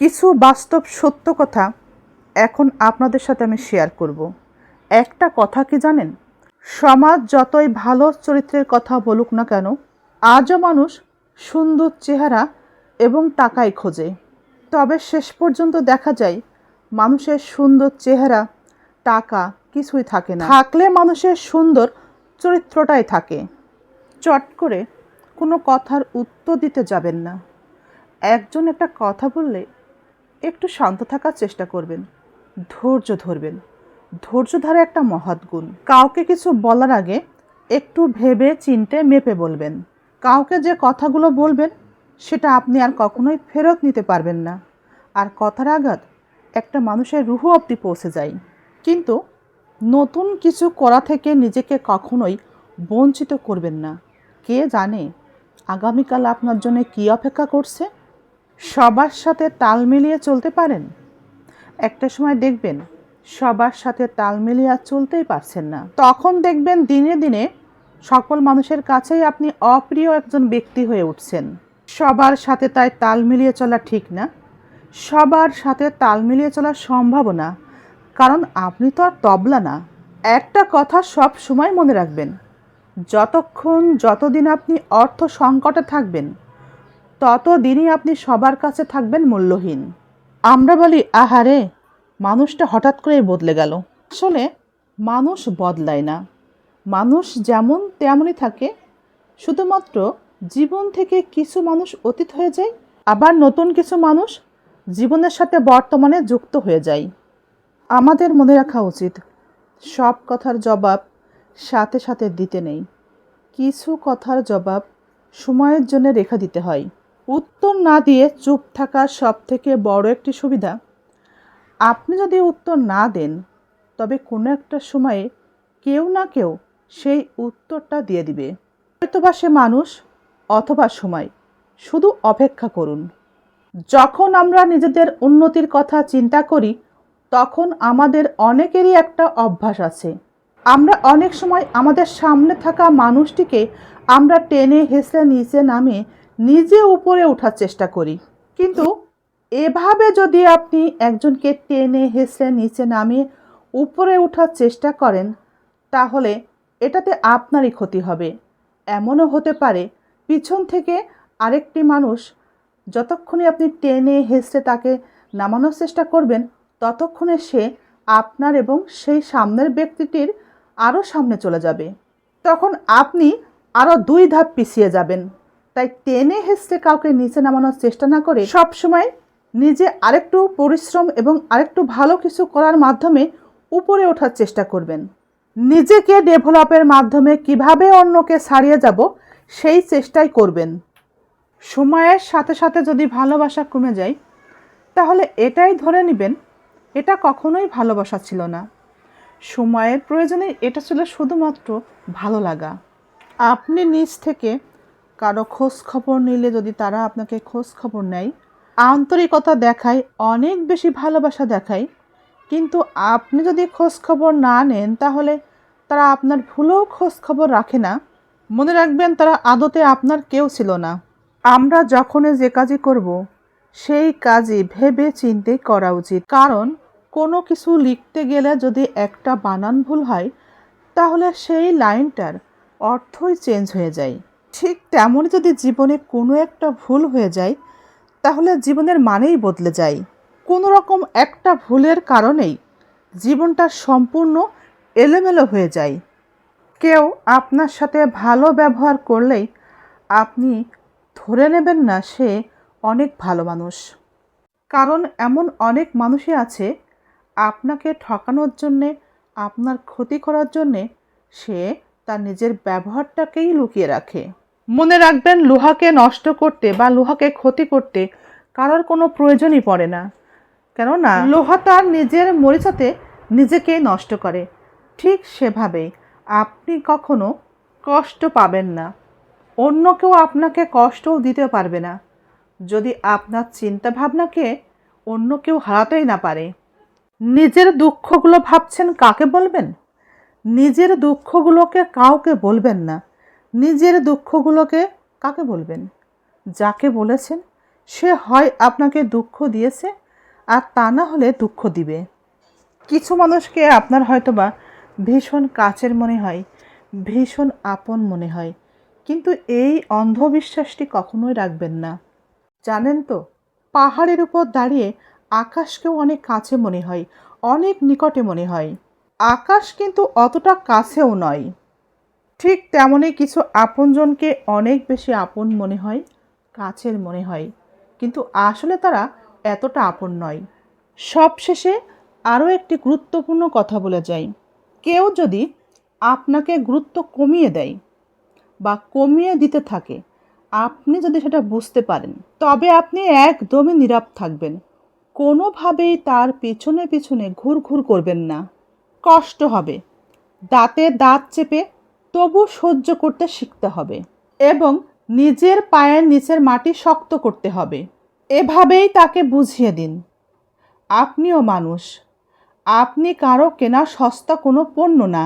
কিছু বাস্তব সত্য কথা এখন আপনাদের সাথে আমি শেয়ার করব। একটা কথা কি জানেন? সমাজ যতই ভালো চরিত্রের কথা বলুক না কেন, আজও মানুষ সুন্দর চেহারা এবং টাকাই খোঁজে। তবে শেষ পর্যন্ত দেখা যায়, মানুষের সুন্দর চেহারা, টাকা কিছুই থাকে না। থাকলে মানুষের সুন্দর চরিত্রটাই থাকে। চট করে কোনো কথার উত্তর দিতে যাবেন না। একজন একটা কথা বললে একটু শান্ত থাকার চেষ্টা করবেন। ধৈর্য ধরবেন। ধৈর্য ধরা একটা মহৎ গুণ। কাউকে কিছু বলার আগে একটু ভেবে চিনতে মেপে বলবেন। কাউকে যে কথাগুলো বলবেন, সেটা আপনি আর কখনোই ফেরত নিতে পারবেন না। আর কথার আঘাত একটা মানুষের রুহ অবধি পৌঁছে যায়। কিন্তু নতুন কিছু করা থেকে নিজেকে কখনোই বঞ্চিত করবেন না। কে জানে আগামীকাল আপনার জন্য কী অপেক্ষা করছে? সবার সাথে তাল মিলিয়ে চলতে পারেন? একটা সময় দেখবেন, সবার সাথে তাল মিলিয়ে আর চলতেই পারছেন না। তখন দেখবেন দিনে দিনে সকল মানুষের কাছেই আপনি অপ্রিয় একজন ব্যক্তি হয়ে উঠছেন। সবার সাথে তাই তাল মিলিয়ে চলা ঠিক না। সবার সাথে তাল মিলিয়ে চলা সম্ভব না। কারণ আপনি তো আর তবলা না। একটা কথা সব সময় মনে রাখবেন, যতক্ষণ যতদিন আপনি অর্থ সংকটে থাকবেন ততদিনই আপনি সবার কাছে থাকবেন মূল্যহীন। আমরা বলি, আহারে, মানুষটা হঠাৎ করেই বদলে গেল। আসলে, মানুষ বদলায় না। মানুষ যেমন তেমনই থাকে। শুধুমাত্র জীবন থেকে কিছু মানুষ অতীত হয়ে যায়, আবার নতুন কিছু মানুষ জীবনের সাথে বর্তমানে যুক্ত হয়ে যায়। আমাদের মনে রাখা উচিত, সব কথার জবাব সাথে সাথে দিতে নেই। কিছু কথার জবাব সময়ের জন্য রেখা দিতে হয়। উত্তর না দিয়ে চুপ থাকা সবথেকে বড় একটি সুবিধা। আপনি যদি উত্তর না দেন, তবে কোনো একটা সময়ে কেউ না কেউ সেই উত্তরটা দিয়ে দিবে। হয়তোবা সে মানুষ, অথবা সময়, শুধু অপেক্ষা করুন। যখন আমরা নিজেদের উন্নতির কথা চিন্তা করি, তখন আমাদের অনেকেরই একটা অভ্যাস আছে। আমরা অনেক সময় আমাদের সামনে থাকা মানুষটিকে আমরা টেনে হেসে নিচে নামে নিজে উপরে ওঠার চেষ্টা করি। কিন্তু এভাবে যদি আপনি একজনকে টেনে, হেসে, নিচে নামিয়ে উপরে ওঠার চেষ্টা করেন, তাহলে এটাতে আপনারই ক্ষতি হবে। এমনও হতে পারে, পিছন থেকে আরেকটি মানুষ যতক্ষণে আপনি টেনে, হেসে তাকে নামানোর চেষ্টা করবেন, ততক্ষণে সে আপনার এবং সেই সামনের ব্যক্তিটির আরও সামনে চলে যাবে। তখন আপনি আরও দুই ধাপ পিছিয়ে যাবেন। তাই টেনে হেসে কাউকে নিচে নামানোর চেষ্টা না করে সবসময় নিজে আরেকটু পরিশ্রম এবং আরেকটু ভালো কিছু করার মাধ্যমে উপরে ওঠার চেষ্টা করবেন। নিজেকে ডেভেলপের মাধ্যমে কীভাবে অন্যকে ছাড়িয়ে যাব সেই চেষ্টাই করবেন। সময়ের সাথে সাথে যদি ভালোবাসা কমে যায়, তাহলে এটাই ধরে নেবেন, এটা কখনোই ভালোবাসা ছিল না। সময়ের প্রয়োজনে এটা ছিল শুধুমাত্র ভালো লাগা। আপনি নিজ থেকে কারও খোঁজ খবর নিলে যদি তারা আপনাকে খোঁজ খবর নেয়, আন্তরিকতা দেখায়, অনেক বেশি ভালোবাসা দেখায়, কিন্তু আপনি যদি খোঁজ খবর না নেন, তাহলে তারা আপনার ভুলেও খোঁজ খবর রাখে না। মনে রাখবেন, তারা আদতে আপনার কেউ ছিল না। আমরা যখনই যে কাজই করব, সেই কাজই ভেবে চিন্তে করা উচিত। কারণ কোনো কিছু লিখতে গেলে যদি একটা বানান ভুল হয়, তাহলে সেই লাইনটার অর্থই চেঞ্জ হয়ে যায়। ঠিক তেমনই যদি জীবনে কোনো একটা ভুল হয়ে যায়, তাহলে জীবনের মানেই বদলে যায়। কোনো রকম একটা ভুলের কারণেই জীবনটা সম্পূর্ণ এলোমেলো হয়ে যায়। কেউ আপনার সাথে ভালো ব্যবহার করলেই আপনি ধরে নেবেন না সে অনেক ভালো মানুষ। কারণ এমন অনেক মানুষই আছে, আপনাকে ঠকানোর জন্যে, আপনার ক্ষতি করার জন্যে সে তার নিজের ব্যবহারটাকেই লুকিয়ে রাখে। মনে রাখবেন, লোহাকে নষ্ট করতে বা লোহাকে ক্ষতি করতে কারোর কোনো প্রয়োজনই পড়ে না। কেননা, লোহা তার নিজের মরিচাতে নিজেকে নষ্ট করে। ঠিক সেভাবে আপনি কখনো কষ্ট পাবেন না। অন্য কেউ আপনাকে কষ্টও দিতে পারবে না। যদি আপনার চিন্তা ভাবনাকে অন্য কেউ হারাতেই না পারে। নিজের দুঃখগুলো ভাবছেন কাকে বলবেন? নিজের দুঃখগুলোকে কাউকে বলবেন না। নিজের দুঃখগুলোকে কাকে বলবেন? যাকে বলেছেন, সে হয় আপনাকে দুঃখ দিয়েছে আর তা না হলে দুঃখ দিবে। কিছু মানুষকে আপনার হয়তোবা ভীষণ কাছের মনে হয়, ভীষণ আপন মনে হয়, কিন্তু এই অন্ধবিশ্বাসটি কখনোই রাখবেন না। জানেন তো, পাহাড়ের উপর দাঁড়িয়ে আকাশকেও অনেক কাছে মনে হয়, অনেক নিকটে মনে হয়। আকাশ কিন্তু অতটা কাছেও নয়। ঠিক তেমনই কিছু আপনজনকে অনেক বেশি আপন মনে হয়, কাছের মনে হয়। কিন্তু আসলে তারা এতটা আপন নয়। সবশেষে আরও একটি গুরুত্বপূর্ণ কথা বলে যাই। কেউ যদি আপনাকে গুরুত্ব কমিয়ে দেয় বা কমিয়ে দিতে থাকে, আপনি যদি সেটা বুঝতে পারেন, তবে আপনি একদমই নীরব থাকবেন। কোনোভাবেই তার পেছনে পেছনে ঘুর ঘুর করবেন না। কষ্ট হবে। দাঁতে দাঁত চেপে তবু সহ্য করতে শিখতে হবে এবং নিজের পায়ের নিচের মাটি শক্ত করতে হবে। এভাবেই তাকে বুঝিয়ে দিন। আপনিও মানুষ। আপনি কারও কেনা সস্তা কোনো পণ্য না।